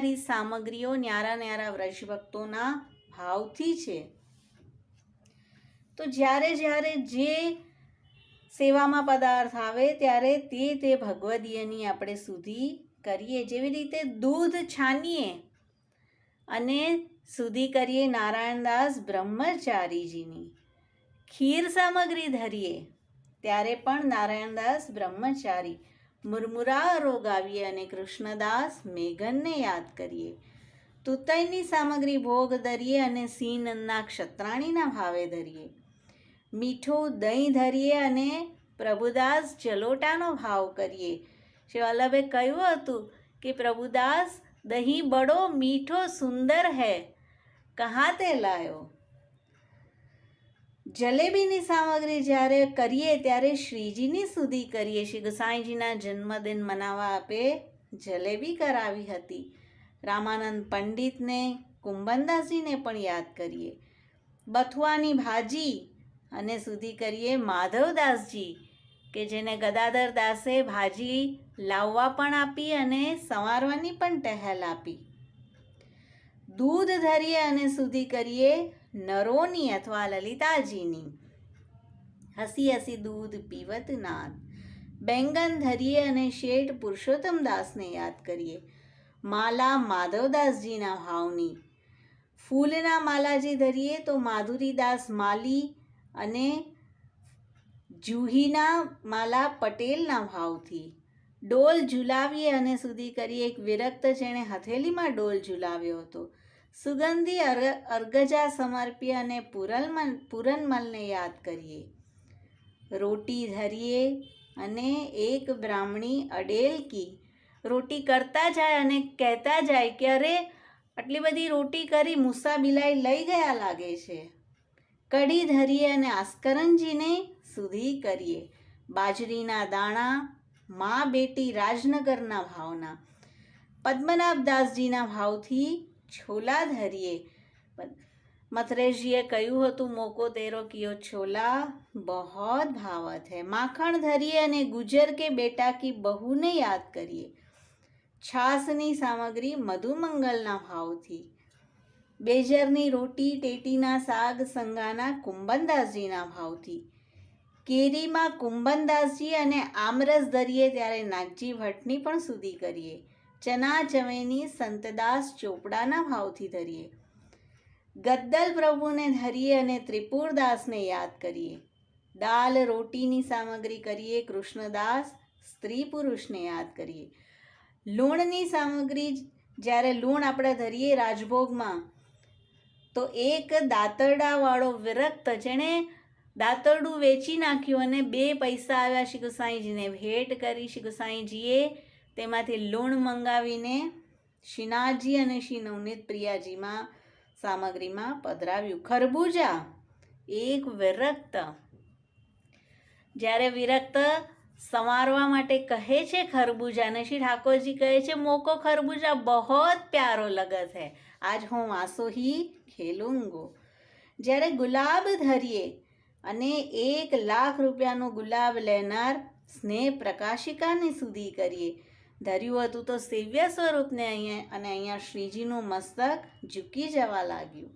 ન્યારી સામગ્રીઓ ન્યારા ન્યારા વ્રજભક્તોના ભાવથી છે. તો જ્યારે જ્યારે જે સેવામાં પદાર્થ આવે ત્યારે તે તે ભગવદીયની આપણે સુધી કરીએ. જેવી રીતે દૂધ છાનીએ અને સુધી કરીએ નારાયણદાસ બ્રહ્મચારીજીની. ખીર સામગ્રી ધરીએ ત્યારે પણ નારાયણદાસ બ્રહ્મચારી મુરમુરારો ગાવીએ અને કૃષ્ણદાસ મેઘનને યાદ કરીએ. તુતયની સામગ્રી ભોગ ધરીએ અને સિંહનંદના ક્ષત્રાણીના ભાવે ધરીએ. મીઠું દહીં ધરીએ અને પ્રભુદાસ જલોટાનો ભાવ કરીએ. શ્રી વલ્લભે કહ્યું હતું કે પ્રભુદાસ, દહીં બડો મીઠો સુંદર હૈ. કહાં તે લાયો? જલેબીની સામગ્રી જ્યારે કરીએ ત્યારે શ્રીજીની સુધી કરીએ. શ્રી ગોસાઈજીના જન્મદિન મનાવવા આપે જલેબી કરાવી હતી. રામાનંદ પંડિતને, કુંભનદાસજીને પણ યાદ કરીએ. બથુઆની ભાજી અને સુધી કરીએ માધવદાસજી, કે જેને ગદાધર દાસે ભાજી લાવવા પણ આપી અને સંવારવાની પણ ટહેલ આપી. દૂધ ધરીએ અને સુધી કરીએ નરોની અથવા લલિતાજીની. હસી હસી દૂધ પીવત નાદ. બેંગન ધરીએ અને શેઠ પુરુષોત્તમ દાસને યાદ કરીએ. માલા માધવદાસજીના ભાવની. ફૂલના માલાજી ધરીએ તો માધુરીદાસ માલી અને જુહીના માલા પટેલના ભાવથી. ડોલ ઝુલાવીએ અને સુધી કરીએ એક વિરક્ત જેણે હથેલીમાં ડોલ ઝુલાવ્યો હતો. સુગંધી અર અર્ગજા સમર્પી અને પુરલમલ પુરનમલને યાદ કરીએ. રોટી ધરીએ અને એક બ્રાહ્મણી અડેલકી રોટી કરતા જાય અને કહેતા જાય કે, અરે, આટલી બધી રોટી કરી મૂસા બિલાઈ લઈ ગયા લાગે છે. કઢી ધરીએ અને આસ્કરણજીને સુધી કરીએ. બાજરીના દાણા, મા બેટી રાજનગરના ભાવના. પદ્મનાભદાસજીના ભાવથી છોલા ધરીએ મથરેશજીએ કહ્યું હતું, મોકો તેરો કિયો છોલા. બહોત ભાવત હૈ. માખણ ધરીએ અને ગુજર કે બેટા કી બહુને યાદ કરીએ. છાસની સામગ્રી મધુમંગલના ભાવથી. બેજરની રોટી ટેટીના શાક સંગાના કુંબનદાસજીના ભાવથી. કેરીમાં કુંબનદાસજી અને આમરસ ધરીએ ત્યારે નાગજી ભટ્ટની પણ સુધી કરીએ. ચના ચમેની સંતદાસ ચોપડાના ભાવથી ધરીએ. ગદ્દલ પ્રભુને ધરીએ અને ત્રિપુરદાસને યાદ કરીએ. દાલ રોટીની સામગ્રી કરીએ, કૃષ્ણદાસ સ્ત્રી પુરુષને યાદ કરીએ. લૂણની સામગ્રી જ્યારે લૂણ આપણે ધરીએ રાજભોગમાં, તો એક દાંતરડાવાળો વિરક્ત જેણે દાંતરડું વેચી નાખ્યું અને બે પૈસા આવ્યા શ્રી ગુસાઈજીને ભેટ કરી શ્રી ગુસાઈજીએ તેમાંથી લૂણ મંગાવીને શિનાજી અને શ્રી નવનીત પ્રિયાજીમાં સામગ્રીમાં પધરાવ્યું. ખરબૂજા, એક વિરક્ત. જ્યારે વિરક્ત સંવારવા માટે કહે છે ખરબૂજાને, શ્રી ઠાકોરજી કહે છે, મોકો ખરબૂજા, બહોત પ્યારો લગત હૈ. આજ હું વાંસો હી ખેલુંગો. જ્યારે ગુલાબ ધરીએ અને એક લાખ રૂપિયાનો ગુલાબ લેનાર સ્નેહ પ્રકાશિકાને સુધી કરીએ ધર્યું હતું તો સેવ્ય સ્વરૂપને અહીંયા અને અહીંયા શ્રીજીનું મસ્તક ઝૂકી જવા લાગ્યું.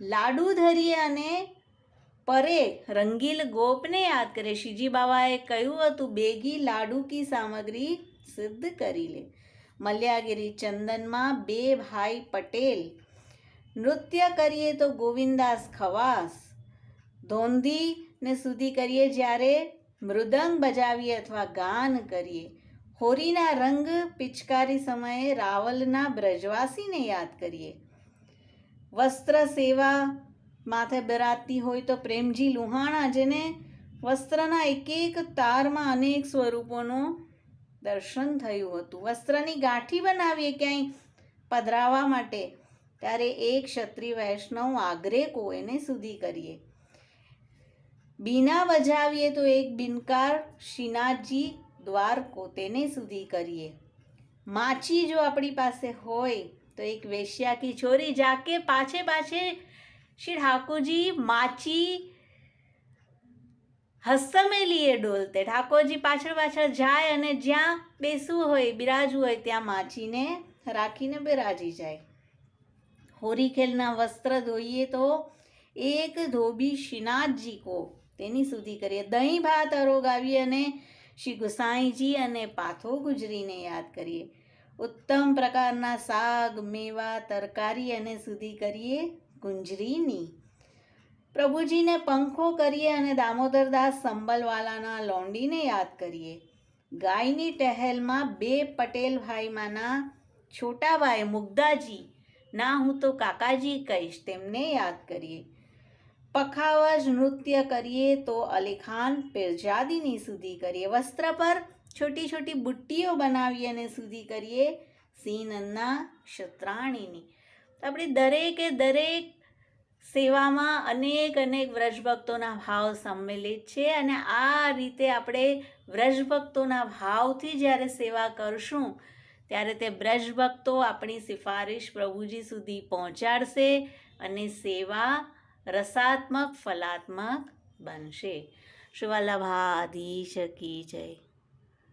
લાડુ ધરીએ અને પરે રંગીલ ગોપને યાદ કરે. શ્રીજી બાબાએ કહ્યું હતું, બેગી લાડુ કી સામગ્રી સિદ્ધ કરી લે. મલ્યાગીરી ચંદનમાં બે ભાઈ પટેલ, નૃત્ય કરીએ તો ગોવિંદાસ ખવાસ. ધોંધીને સુધી કરીએ જ્યારે મૃદંગ બજાવીએ અથવા ગાન કરીએ. હોરીના રંગ પિચકારી સમયે રાવલના બ્રજવાસીને યાદ કરીએ. વસ્ત્ર સેવા માથે બરાતી હોય તો પ્રેમજી લુહાણા જેને વસ્ત્રના એક એક તારમાં અનેક સ્વરૂપોનું દર્શન થયું હતું. વસ્ત્રની ગાંઠી બનાવીએ ક્યાંય પધરાવવા માટે, ત્યારે એક ક્ષત્રિય વૈષ્ણવ આગ્રેકો એને સુધી કરીએ. બીના બજાવીએ તો એક બિનકાર શ્રીનાથજી દ્વારકો તેને સુધી કરીએ. માછી જો આપણી પાસે હોય, તો એક વેશ્યા કી છોરી જાકે પાછે પાછે શ્રી ઠાકોરજી માચી હસ્તમેલીએ ડોલતે. ઠાકોરજી પાછળ પાછળ જાય અને જ્યાં બેસવું હોય, બિરાજવું હોય, ત્યાં માચીને રાખીને બિરાજી જાય. હોરી ખેલના વસ્ત્ર ધોઈએ તો એક ધોબી શ્રીનાથજી કો. તેની સુધી કરીએ. દહીં ભાત અરોગાવી અને શ્રી ગુસાઈજી અને પાથો ગુજરીને યાદ કરીએ. ઉત્તમ પ્રકારના શાક મેવા, તરકારી અને સુધી કરીએ ગુંજરીની. પ્રભુજીને પંખો કરીએ અને દામોદરદાસ સંબલવાલાના લોંડીને યાદ કરીએ. ગાયની ટહેલમાં બે પટેલ ભાઈમાંના છોટાભાઈ મુગ્ધાજી, ના હું તો કાકાજી કહીશ તેમને યાદ કરીએ. પખાવજ નૃત્ય કરીએ તો અલીખાન પેરજાદીની સુધી કરીએ. વસ્ત્ર પર છોટી છોટી બુટ્ટીઓ બનાવી અને સુધી કરીએ સીનન્ના ક્ષત્રાણીની. આપણે દરેકે દરેક સેવામાં અનેક અનેક વ્રજભક્તોના ભાવ સંમેલિત છે અને આ રીતે આપણે વ્રજભક્તોના ભાવથી જ્યારે સેવા કરશું, ત્યારે તે બ્રજભક્તો આપણી સિફારિશ પ્રભુજી સુધી પહોંચાડશે અને સેવા રસાત્મક ફલાત્મક બનશે. શિવાલાભાધીશ કી જય.